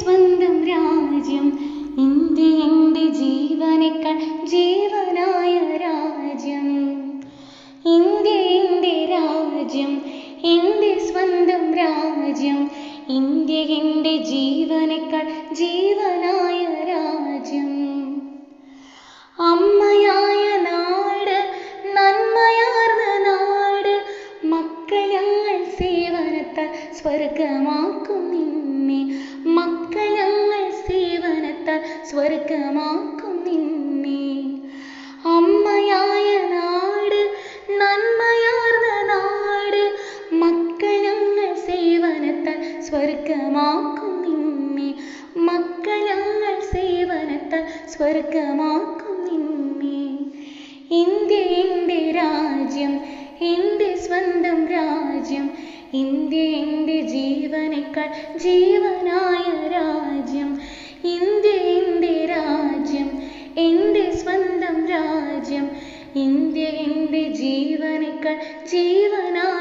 സ്വന്തം രാജ്യം ഇന്ത്യ എന്റെ ജീവനേക്കാൾ ജീവനായ രാജ്യം. ഇന്ത്യ എന്റെ രാജ്യം എന്റെ സ്വന്തം രാജ്യം ഇന്ത്യ എന്റെ ജീവനേക്കാൾ ജീവനായ രാജ്യം. അമ്മയായ നാട് നന്മയാർന്ന നാട് മക്കൾ ഞങ്ങൾ സേവനത്താൽ സ്വർഗമാക്കും നിന്നെ. സ്വർഗമാക്കും നിന്നെ. അമ്മയായ നാട് നന്മയാർന്ന നാട് മക്കളങ്ങൾ സേവനത്താൽ സ്വർഗമാക്കും നിന്നെ. മക്കളങ്ങൾ സേവനത്താൽ സ്വർഗമാക്കും നിന്നെ. ഇന്ത്യ എന്റെ രാജ്യം എന്റെ സ്വന്തം രാജ്യം ഇന്ത്യ എന്റെ ജീവനേക്കാൾ ജീവനായ രാജ്യം ഇന്ത്യ എന്റെ ജീവനേക്കാൾ ജീവനായ